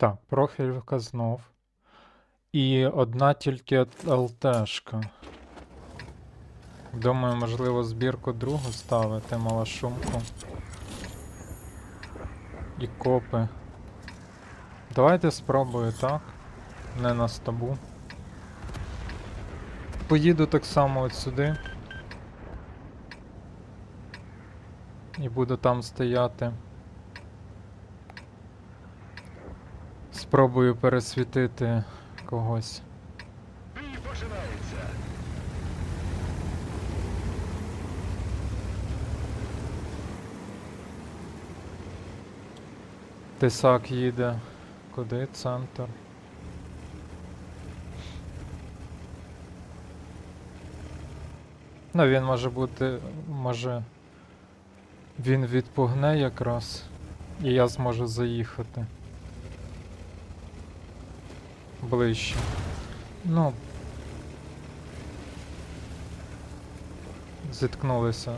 Так, профілька знов. І одна тільки ЛТшка. Думаю, можливо, збірку другу ставити, малошумку. І копи. Давайте спробую так. Не на стабу. Поїду так само от сюди. І буду там стояти. Спробую пересвітити когось. Тисак їде. Куди? Центр. Ну, він може бути. Може. Він відпугне якраз. І я зможу заїхати. Ближче. Ну. Зіткнулися.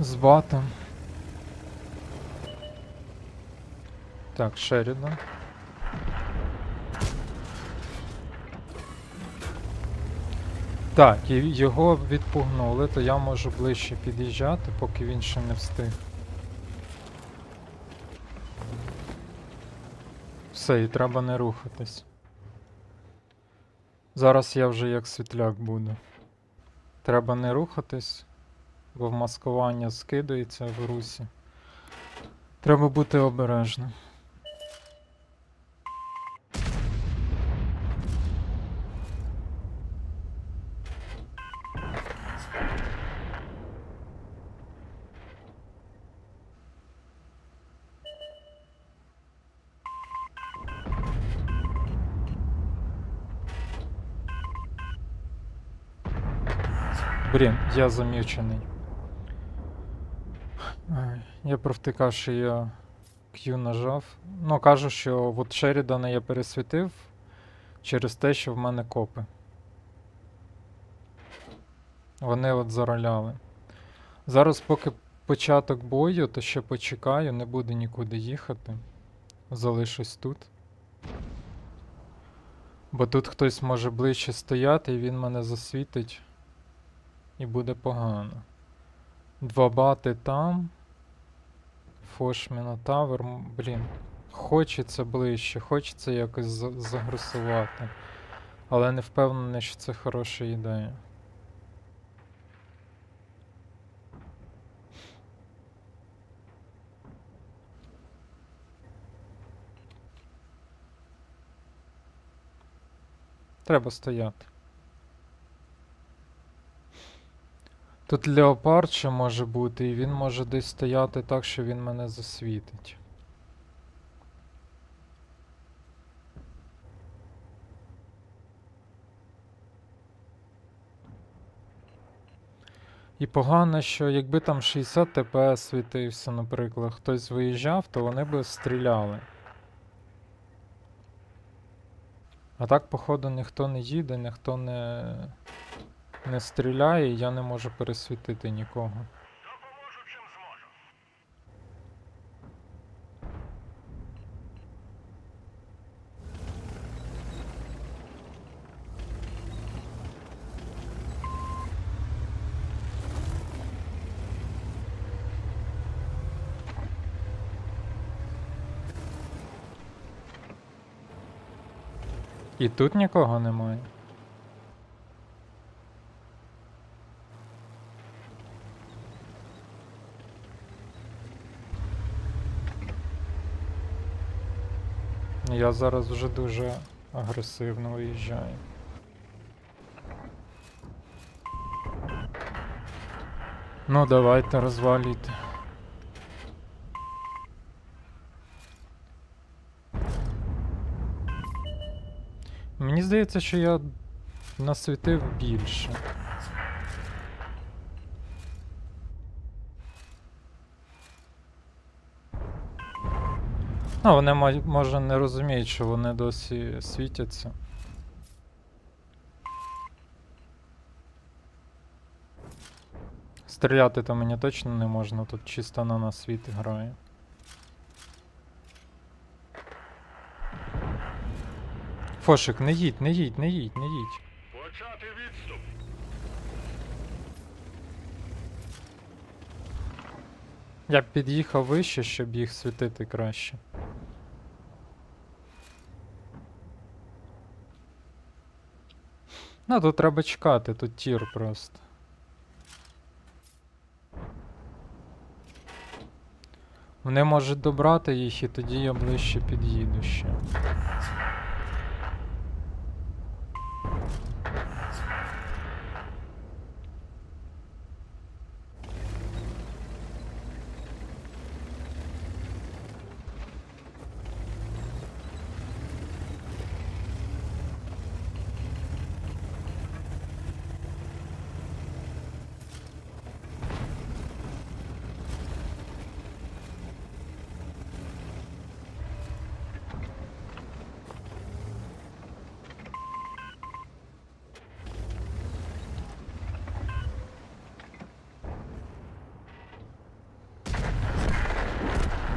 З батом. Так, Шерідан. Так, і його відпугнули, то я можу ближче під'їжджати, поки він ще не встиг. Все, і треба не рухатись. Зараз я вже як світляк буду. Треба не рухатись, бо вмаскування скидається в русі. Треба бути обережним. Блін, я замічений. Я провтикав, що я Q нажав. Ну, кажу, що от Шерідана я пересвітив через те, що в мене копи. Вони от зароляли. Зараз, поки початок бою, то ще почекаю, не буду нікуди їхати. Залишусь тут. Бо тут хтось може ближче стояти і він мене засвітить. І буде погано. Два бати там. Фош Мінотавр. Блін. Хочеться ближче, хочеться якось за- загресувати. Але не впевнений, що це хороша ідея. Треба стояти. Тут леопард ще може бути, і він може десь стояти так, що він мене засвітить. І погано, що якби там 60 ТП світився, наприклад, хтось виїжджав, то вони би стріляли. А так, походу, ніхто не їде, ніхто не, не стріляє, я не можу пересвітити нікого. Чим зможу. І тут нікого немає. Я зараз вже дуже агресивно виїжджаю. Ну, давайте розвалюйте. Мені здається, що я насвітив більше. Ну, вони може не розуміють, що вони досі світяться. Стріляти то мені точно не можна, тут чисто на насвіт грає. Фошик, не їдь, не їдь, не їдь, не їдь. Почати відступ. Я б під'їхав вище, щоб їх світити краще. Ну, тут треба чекати, тут тір просто. Вони можуть добрати їх, і тоді я ближче під'їду ще.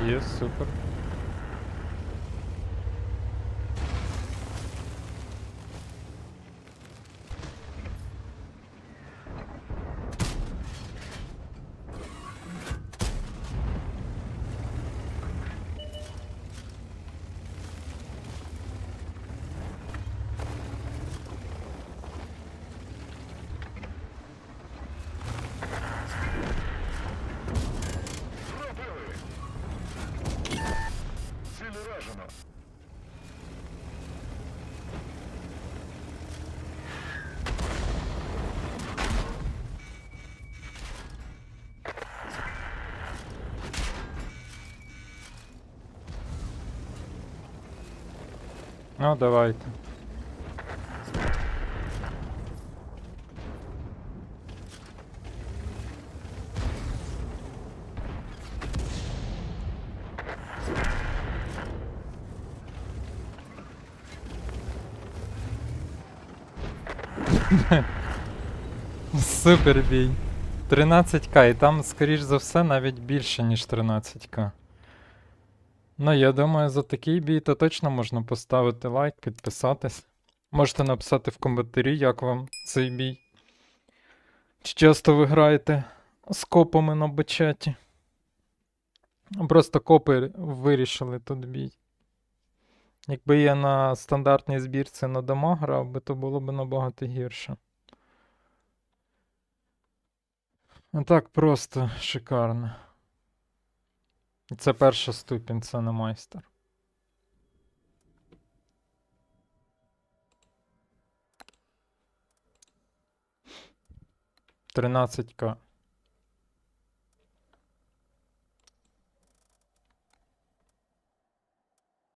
Є, супер. Ціль уражено. Ну, давайте. Супер бій. 13к, і там, скоріш за все, навіть більше, ніж 13к. Ну, я думаю, за такий бій то точно можна поставити лайк, підписатись. Можете написати в коментарі, як вам цей бій. Чи часто ви граєте з копами на бачаті? Просто копи вирішили тут бій. Якби я на стандартній збірці на дома грав би, то було б набагато гірше. А так просто шикарно. Це перша ступінь, це не майстер. Тринадцять к